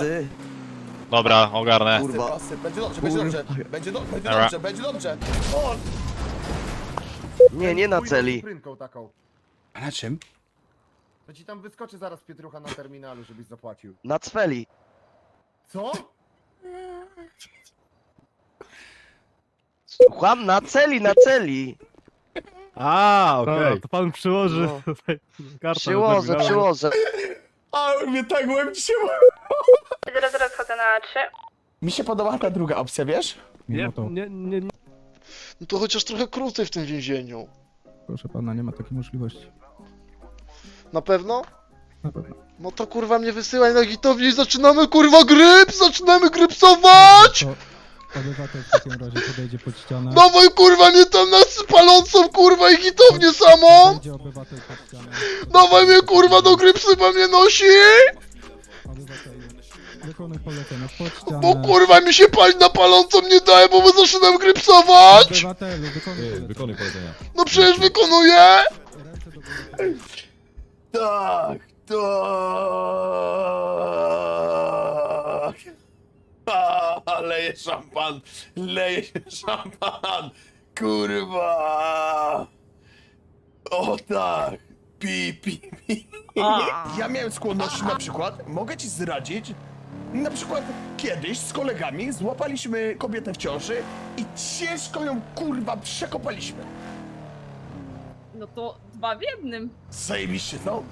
Ty, Dobra, ogarnę. kurwa. Pasy, Będzie dobrze, będzie dobrze, będzie, do, będzie Dobra. dobrze, będzie dobrze. O! Nie, nie na Pójdę celi. prynką taką. A na czym? To ci tam wyskoczy zaraz Pietrucha na terminalu, żebyś zapłacił. Na cweli. Co? Słucham, na celi, na celi. A, okej. Dobra, to pan przyłoży No. tutaj kartę. Przyłożę, przyłożę. A mnie tak łeb dzisiaj Zaraz, zaraz chodzę na trzy. Mi się podoba ta druga opcja, wiesz? Nie, Mimo to, nie, nie, nie. No to chociaż trochę krócej w tym więzieniu. proszę pana, nie ma takiej możliwości. Na pewno? Na pewno. No to kurwa mnie wysyłaj na gitownię i zaczynamy kurwa gryp! Zaczynamy grypsować! To obywatel w takim razie podejdzie pod ścianę. Dawaj kurwa mnie tam na palącą kurwa i gitownię samą! Podejdzie obywatel pod ścianę. Dawaj mnie kurwa do grypsy, bo mnie nosi! Wykonuj polecenia pod ścianę. Bo kurwa mi się palić na palącą nie daje, bo my zaczynam grypsować! Obywatelu, wykonuj. Wykonuj polecenia. No przecież wykonuję! Ręce do góry. Tak, tak. A, leje szampan, leje się szampan, kurwa. O tak, pi, pi, pi. Ja miałem skłonności na przykład, mogę ci zdradzić, na przykład kiedyś z kolegami złapaliśmy kobietę w ciąży i ciężko ją kurwa przekopaliśmy. No to dwa w jednym. Zajebiście, co?